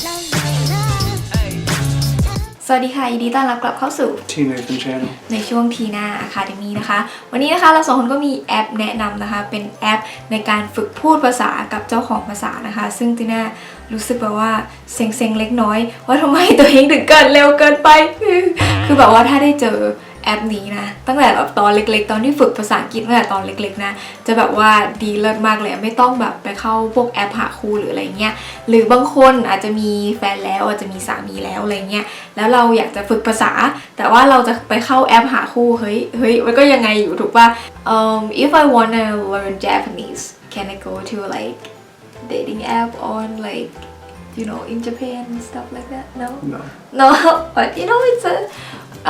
สวัสดีค่ะ ยินดีต้อนรับกลับเข้าสู่ T Nathan channel. ในช่วงทีน่าอะคาเดมีนะคะ วันนี้นะคะเราสองคนก็มีแอปแนะนำนะคะ เป็นแอปในการฝึกพูดภาษากับเจ้าของภาษานะคะ ซึ่งทีน่ารู้สึกแบบว่าเซ็งๆเล็กน้อย ว่าทำไมตัวเองถึงเกินเร็วเกินไป คือแบบว่าถ้าได้เจอ แอปนี้นะ ตั้งแต่แบบตอนเล็กๆ ตอนที่ฝึกภาษาอังกฤษตั้งแต่ตอนเล็กๆนะ จะแบบว่าดีเลิศมากเลย ไม่ต้องแบบไปเข้าพวกแอปหาคู่หรืออะไรเงี้ย หรือบางคนอาจจะมีแฟนแล้วอาจจะมีสามีแล้วอะไรเงี้ย แล้วเราอยากจะฝึกภาษา แต่ว่าเราจะไปเข้าแอปหาคู่เฮ้ยเฮ้ยมันก็ยังไงอยู่ถูกป่ะ um if I wanna learn Japanese can I go to like dating app on like you know in Japan and stuff like that no No. no but you know it's a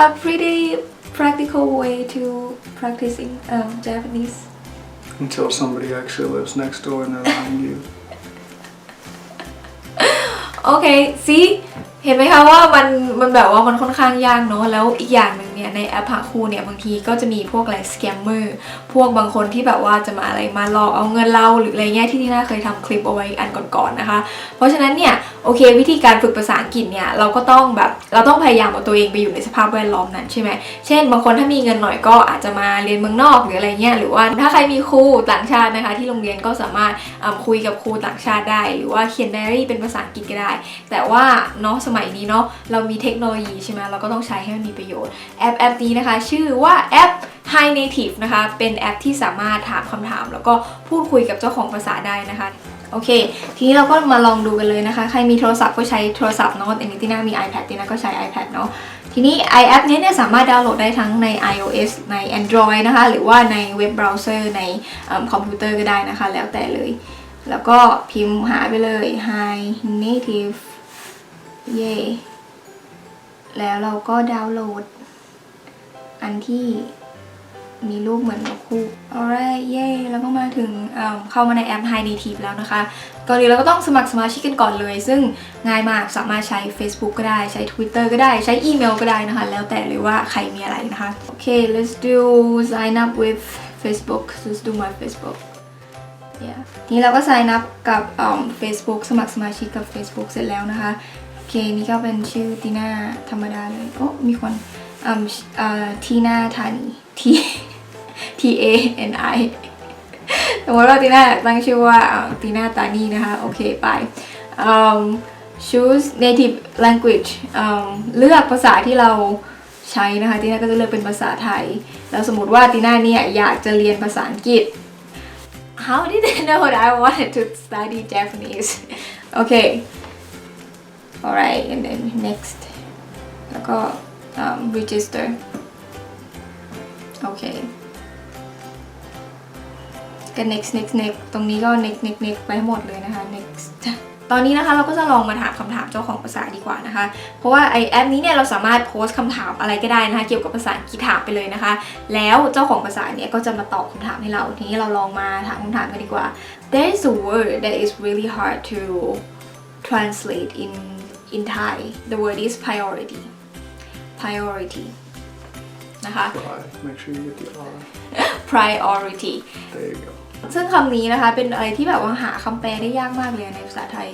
a pretty practical way to practicing um, Japanese Until somebody actually lives next door and they're lying to you. โอเคซีเห็นไหมคะว่ามันมันแบบว่ามันค่อนข้างยากเนอะแล้วอีกอย่างหนึ่ง เนี่ยในแอปหาคู่เนี่ยบางทีก็จะมีพวกอะไรสแกมเมอร์พวกบางคนที่แบบว่าจะมาอะไรมาหลอกเอาเงินเราหรืออะไรเงี้ยที่นี่น่าเคยทำคลิปเอาไว้อันก่อนๆนะคะ เพราะฉะนั้นเนี่ยโอเค วิธีการฝึกภาษาอังกฤษเนี่ยเราก็ต้องแบบเราต้องพยายามเอาตัวเองไปอยู่ในสภาพแวดล้อมนั้นใช่ไหมเช่น บางคนถ้ามีเงินหน่อยก็อาจจะมาเรียนเมืองนอกหรืออะไรเงี้ยหรือว่าถ้าใครมีครูต่างชาตินะคะ ที่โรงเรียนก็สามารถคุยกับครูต่างชาติได้ หรือว่าเขียนไดอารี่เป็นภาษาอังกฤษก็ได้ แต่ว่าเนาะสมัยนี้เนาะเรามีเทคโนโลยีใช่ไหมเราก็ต้องใช้ให้มันมีประโยชน์แอปแอปนี้นะคะ ชื่อว่าแอป Hi Native นะคะ เป็นแอปที่สามารถถามคำถาม แล้วก็พูดคุยกับเจ้าของภาษาได้นะคะ โอเค ทีนี้เราก็มาลองดูกันเลยนะคะ ใครมีโทรศัพท์ก็ใช้โทรศัพท์เนาะแต่นิติน่ามี iPad ติน่าก็ใช้ iPad เนาะทีนี้ i app นี้เนี่ยสามารถดาวน์โหลดได้ทั้งใน iOS ใน Android นะคะ หรือว่าในเว็บเบราว์เซอร์ในคอมพิวเตอร์ก็ได้นะคะ แล้วแต่เลย แล้วก็พิมพ์หาไปเลย Hi Native เย่แล้วเราก็ดาวน์โหลด อันที่มีรูปเหมือนนกคู่ alright เย่แล้วก็มาถึงเเข้ามาในแอป Hi Native แล้วนะคะ ก่อนอื่นเราก็ต้องสมัครสมาชิกกันก่อนเลย ซึ่งง่ายมากสามารถใช้ Facebook ก็ได้ ใช้ Twitter ก็ได้ ใช้อีเมลก็ได้นะคะ แล้วแต่เลยว่าใครมีอะไรนะคะ โอเค let's do sign up with Facebook let's do my Facebook yeah นี่เราก็ sign up กับเอิ่ม Facebook สมัครสมาชิกกับ Facebook เสร็จแล้วนะคะ โอเค นี่ก็เป็นชื่อตีน่าธรรมดาเลย โอ้ มีคน อืมอ่อทีน่าธานี T T A N I สมมติว่าตีน่าตั้งชื่อว่าตีน่าตานีนะคะ โอเคไป um, choose native language um, เลือกภาษาที่เราใช้นะคะตีน่าก็จะเลือกเป็นภาษาไทย แล้วสมมติว่าตีน่าเนี่ยอยากจะเรียนภาษาอังกฤษ How did they know that I wanted to study Japanese? okay alright and then next แล้วก็ um, register โอเคก็ next next next ตรงนี้ก็ next next next ไปให้หมดเลยนะคะ next ตอนนี้นะคะเราก็จะลองมาถามคำถามเจ้าของภาษาดีกว่านะคะ เพราะว่าไอแอปนี้เนี่ยเราสามารถโพสต์คำถามอะไรก็ได้นะคะ เกี่ยวกับภาษาอังกฤษถามไปเลยนะคะ แล้วเจ้าของภาษาเนี่ยก็จะมาตอบคำถามให้เรา ทีนี้เราลองมาถามคำถามกันดีกว่า There is a word that is really hard to translate in in Thai the word is priority priority นะคะ Try. Make sure you get the R. priority There you go. ซึ่งคำนี้นะคะเป็นอะไรที่แบบว่าหาคำแปลได้ยากมากเลยในภาษาไทย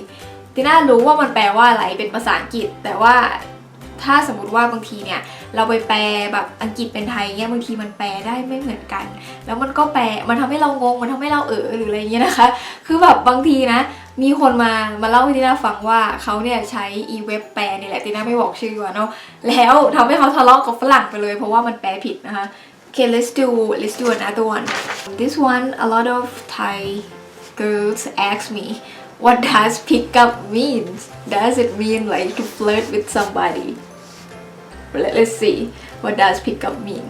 ติน่ารู้ว่ามันแปลว่าอะไรเป็นภาษาอังกฤษ แต่ว่าถ้าสมมติว่าบางทีเนี่ย เราไปแปลแบบอังกฤษเป็นไทยเนี่ยบางทีมันแปลได้ไม่เหมือนกัน แล้วมันก็แปลมันทำให้เรางงมันทำให้เราเออหรืออะไรเงี้ยนะคะ คือแบบบางทีนะ มีคนมามาเล่าให้ติน่าฟังว่าเขาเนี่ยใช้อีเว็บแปลนี่แหละติน่าไม่บอกชื่อว่าเนาะแล้วทำให้เขาทะเลาะกับฝรั่งไปเลย เพราะว่ามันแปลผิดนะคะ Okay, let's do let's do another one. This one, a lot of Thai girls ask me, what does pick up means? Does it mean like to flirt with somebody? Let's see, what does pick up mean?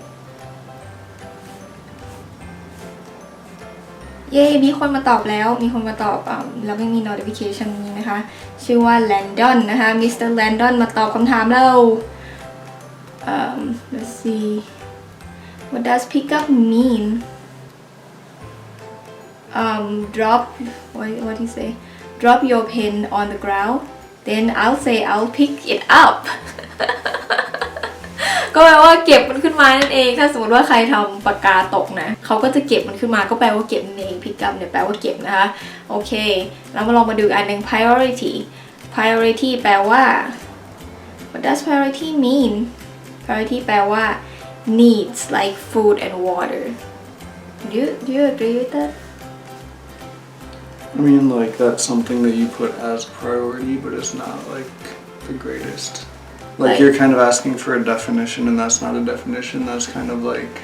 เย้มีคนมาตอบแล้ว มีคนมาตอบอ่าแล้วไม่มี notification นี้นะคะ ชื่อว่า Landon นะคะ Mr. Landon มาตอบคำถามเรา um, let's see what does pick up mean um drop what what do you say drop your pen on the ground then I'll say I'll pick it up ก็แปลว่าเก็บมันขึ้นมานั่นเอง ถ้าสมมติว่าใครทำปากกาตกนะเขาก็จะเก็บมันขึ้นมาก็แปลว่าเก็บนั่นเอง pick up เนี่ยแปลว่าเก็บนะคะโอเคแล้วมาลองมาดูอันหนึ่ง priority priority แปลว่า what does priority mean priority แปลว่า needs like food and water do you do you agree with that I mean, like that's something that you put as priority, but it's not like the greatest. Like, Like- you're kind of asking for a definition, and that's not a definition. That's kind of like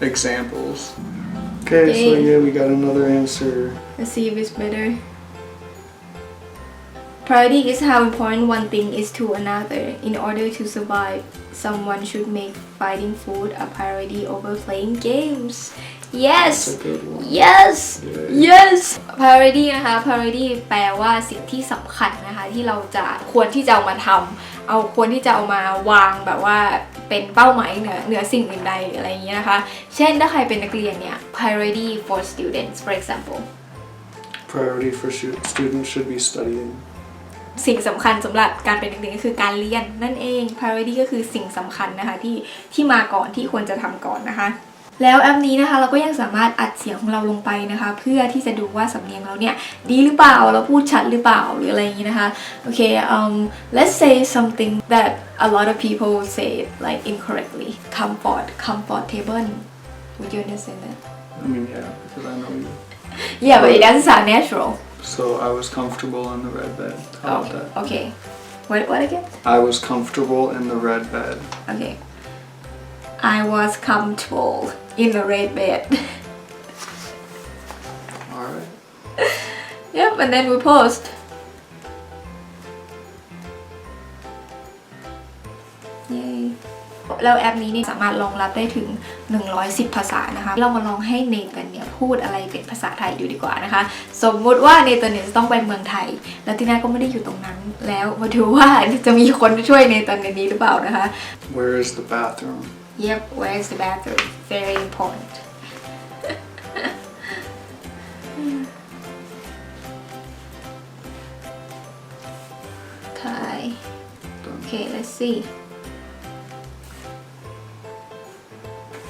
examples. Okay, so Okay. yeah, we got another answer. Let's see if it's better. Priority is how important one thing is to another. In order to survive, someone should make finding food a priority over playing games. That's Yes! a good one. Yes Yay. yes priority นะคะ priority แปลว่าสิ่งที่สำคัญนะคะ ที่เราจะควรที่จะเอามาทำ เอาควรที่จะเอามาวางแบบว่าเป็นเป้าหมายเหนือเหนือสิ่งอื่นใดหรืออะไรอย่างเงี้ยนะคะ เช่นถ้าใครเป็นนักเรียนเนี่ย priority for students for example Priority for stu- students should be studying. สิ่งสำคัญสำหรับการเป็นนักเรียนก็คือการเรียนนั่นเอง priority ก็คือสิ่งสำคัญนะคะที่ที่มาก่อนที่ควรจะทำก่อนนะคะ แล้วแอปนี้นะคะเราก็ยังสามารถอัดเสียงของเราลงไปนะคะ เพื่อที่จะดูว่าสำเนียงเราเนี่ยดีหรือเปล่าเราพูดชัดหรือเปล่าหรืออะไรอย่างนี้นะคะโอเค um let's say something that a lot of people say like incorrectly comfort comfortable would you understand that I mean, yeah, because I know you. yeah but it doesn't sound natural So I was comfortable in the red bed. How about that? okay what what again I was comfortable in the red bed. Okay. I was comfortable in the red bed. All right. yep, and then we post. Yay. แล้วแอปนี้เนี่ยสามารถรองรับได้ถึง 110 ภาษานะคะ เรามาลองให้เนเธอร์เนี่ยพูดอะไรเป็นภาษาไทยดูดีกว่านะคะ สมมุติว่าเนเธอร์เนี่ยจะต้องไปเมืองไทย แล้วที่น่าก็ไม่ได้อยู่ตรงนั้นแล้วมาดูว่าจะมีคนช่วยเนเธอร์ในนี้หรือเปล่านะคะ Where is the bathroom? Yep, where's the bathroom? Very important. Thai. Done. Okay, let's see.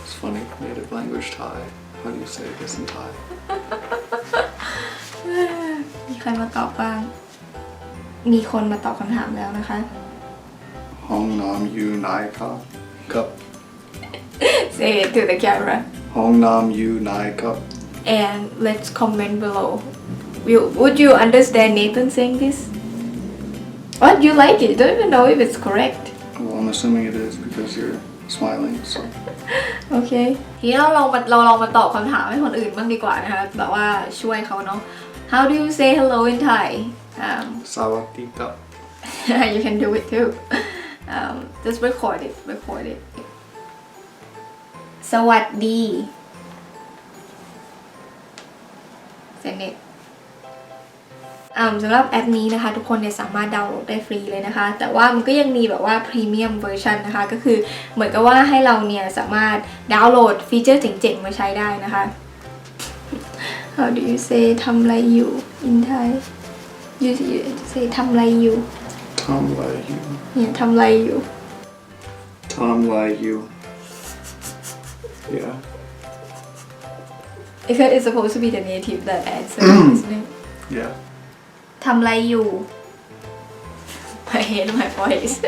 It's funny. Native language Thai. How do you say this in Thai? มีใครมาตอบบ้าง มีคนมาตอบคำถามแล้วนะคะ Hong Nam Yu Nai Ka. Cup. Say it to the camera Hong Nam Yu Nai Cup. and let's comment below. Will, would you understand Nathan saying this? What you like it? Don't even know if it's correct. Well, I'm assuming it is because you're smiling. So โอเค ทีนี้เราลองมาเราลองมาตอบคำถามให้คนอื่นบ้างดีกว่านะคะ แบบว่าช่วยเขาเนาะ How do you say hello in Thai um, Sawati Cup. you can do it too um, just record it record it สวัสดี Send it อ่าสำหรับแอปนี้นะคะทุกคนเนี่ยสามารถดาวน์โหลดได้ฟรีเลยนะคะ แต่ว่ามันก็ยังมีแบบว่าพรีเมียมเวอร์ชันนะคะก็คือเหมือนกับว่าให้เราเนี่ยสามารถดาวน์โหลดฟีเจอร์เจ๋งๆมาใช้ได้นะคะ How do you say ทำไรอยู่ in Thai you you say ทำไรอยู่ Tom Lai Yu. เนี่ยทำไรอยู่ Tom Lai Yu. Yeah. Because it's supposed to be the native that answer isn't it Yeah. ทำไรอยู่ I hate my voice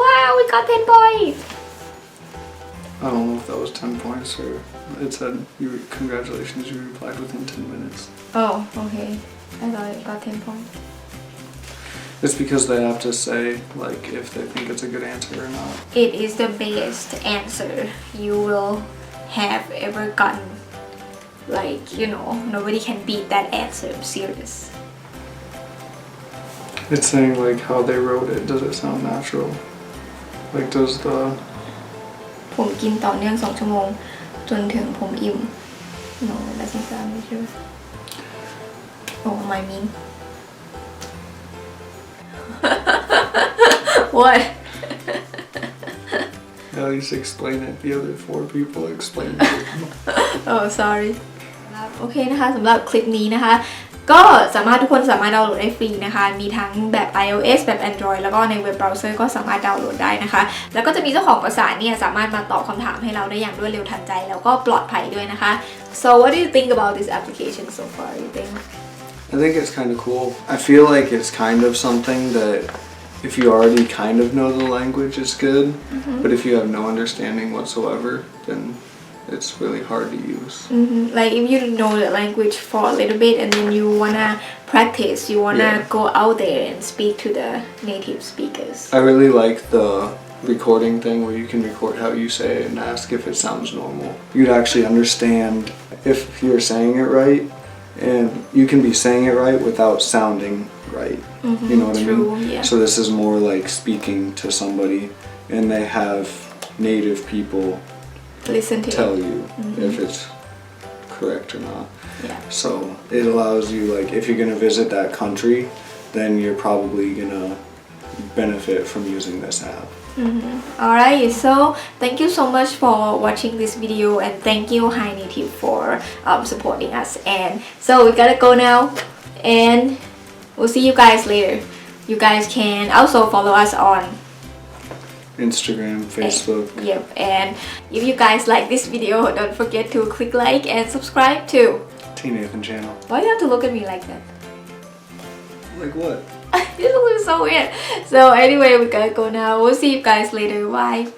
ว้าว we got 10 points I don't know if that was 10 points or it said you congratulations you replied within 10 minutes. oh okay I thought it got 10 points It's because they have to say like if they think it's a good answer or not. it is the best answer you will have ever gotten like you know nobody can beat that answer I'm serious It's saying like how they wrote it. Does it sound natural? Like does the ผมกินต่อเนื่องสองชั่วโมง จนถึงผมอิ่ม no that's not sound sure oh my mean What at least explain it? The other four people explain it. oh sorry โอเคนะคะสำหรับคลิปนี้นะคะ ก็สามารถทุกคนสามารถดาวน์โหลดได้ฟรีนะคะ มีทั้งแบบ iOS แบบ Android แล้วก็ในเว็บเบราว์เซอร์ก็สามารถดาวน์โหลดได้นะคะ แล้วก็จะมีเจ้าของภาษาเนี่ยสามารถมาตอบคำถามให้เราได้อย่างรวดเร็วทันใจ แล้วก็ปลอดภัยด้วยนะคะ so what do you think about this application so far you think I think it's kind of cool. I feel like it's kind of something that if you already kind of know the language, it's good. But if you have no understanding whatsoever, then it's really hard to use. Mhm. Like if you know the language for a little bit and then you wanna practice, you wanna Yeah. go out there and speak to the native speakers. I really like the recording thing where you can record how you say it and ask if it sounds normal. You'd actually understand if you're saying it right, and you can be saying it right without sounding right. Mm-hmm. You know what I mean? yeah. So this is more like speaking to somebody, and they have native people Listen to tell it. you mm-hmm. if it's correct or not. Yeah. So it allows you like if you're gonna visit that country, then you're probably gonna benefit from using this app. Mm-hmm. Alright, so thank you so much for watching this video and thank you High Native for um, supporting us. And so we gotta go now and we'll see you guys later. You guys can also follow us on Instagram, Facebook. Yep, and if you guys like this video, don't forget to click like and subscribe too. T Nathan channel. Why do you have to look at me like that? Like what? this looks so weird. So anyway, we gotta go now. We'll see you guys later. Bye.